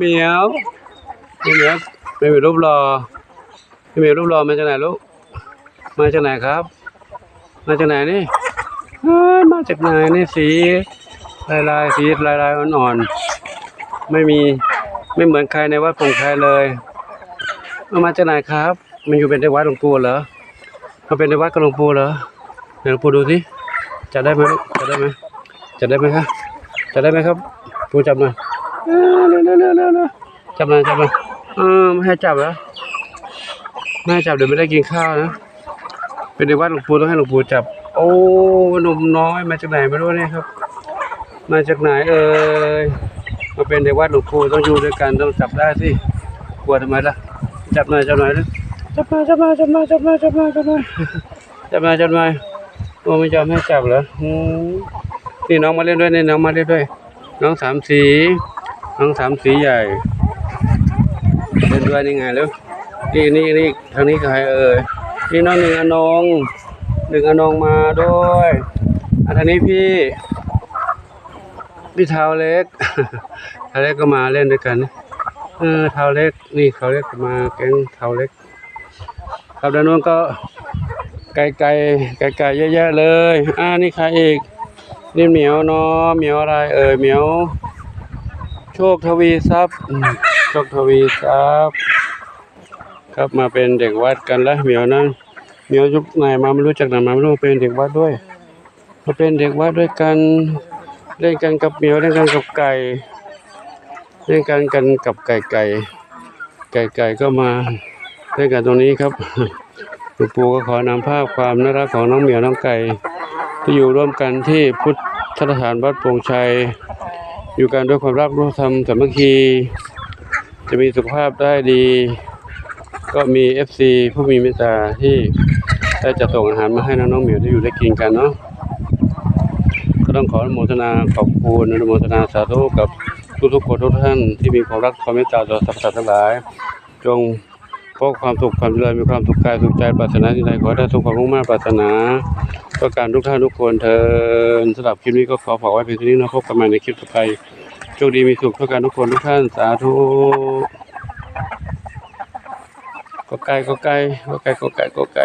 เหมียวพี่เหมียวไม่มีรูปรอพี่เหมียวรูปรอมาจากไหนลูกมาจากไหนครับ มาจากไหนนี่มาจากไหนนี่สีลายลายสีลายลายอ่อนๆไม่มีไม่เหมือนใครในวัดปงไครเลยมาจากไหนครับ มันอยู่เป็นในวัดหลวงปู่เหรอมาเป็นในวัดกับหลวงปู่เหรอไหนหลวงปู่ดูสิจะได้ไหมลูกจะได้ไหมจะได้ไหมครับจะได้ไหมครับปู่จับหน่อย เออเร็วเร็วเร็วเร็วเร็วจับหน่อยจับหน่อยเออไม่ให้จับเหรอไม่ให้จับเดี๋ยวไม่ได้กินข้าวนะเป็นในวัดหลวงปู่ต้องให้หลวงปู่จับ โอ้หนุ่มน้อยมาจากไหนไม่รู้เนี่ยครับ มาจากไหนเอ่ยมาเป็นในวัดหลวงปู่ต้องอยู่ด้วยกันต้องจับได้สิกลัวทำไมล่ะจับหน่อยจับหน่อยนะจับมาจับมาจับมาจับมาจับมาจับมาจับมาจับมาโอ้ไม่ยอมให้จับเหรออืมนี่น้องมาเล่นด้วยนี่น้องมาเล่นด้วย น้องสามสี น้งสามสีใหญ่เล่นด้วยนี่ไงแล้วนี่นี่นี่ทางนี้ใครเอ่ยนี่น้องหนึ่งอนงหนึ่งอนงมาด้วยอันนี้พี่ พี่เท้าเล็กเท้าเล็กก็มาเล่นด้วยกันเออเท้าเล็กนี่เขาเล็กมาแก๊งเท้าเล็ก ครับด้านโน้นก็ไก่ไก่ไก่ไก่เยอะแยะเลย อ่านี่ใครอีกนี่เหมียวเนาะเหมียวอะไรเอ่ยเหมียว ชคทวีทรัพย์อืมโชคทวีทรัพย์ครับมาเป็นเด็กวัดกันแล้วเหมียวนั่นเหมียวยุคไหนมาไม่รู้จักไหนมาไม่รู้เป็นเด็กวัดด้วยมาเป็นเด็กวัดด้วยกันเล่นกันกับเหมียวเล่นกันกับไก่เล่นกันกันกับไก่ไก่ไก่ไก่ก็มาเล่นกันตรงนี้ครับหลวงปู่ก็ขอนำภาพความน่ารักของน้องเหมียวน้องไก่ที่อยู่ร่วมกันที่พุทธสถานวัดโป่งชัย อยู่กันด้วยความรักด้วมทำสามัคคี จะมีสุขภาพได้ดี ก็มี FC ผู้มีเมตตาที่ได้จะส่งอาหารมาให้น้องๆเหมียวได้อยู่ได้กินกันเนาะก็ต้องขออนุโมทนาขอบคุณอนุโมทนาสาธุกับทุกๆคนทุกท่านที่มีความรักความเมตตาต่อสรรพสัตว์ทั้งหลาย จง พบความสุขความเจริญมีความสุขกายสุขใจปรารถนาที่ใดขอได้ทุกความมุ่งมั่นปรารถนาประการทุกท่านทุกคนเทินสำหรับคลิปนี้ก็ขอฝากไว้เพียงเท่านี้นะพบกันใหม่ในคลิปต่อไปโชคดีมีสุขทุกการทุกคนทุกท่านสาธุก็ไกลก็ไกลก็ไกลก็ไกลก็ไกล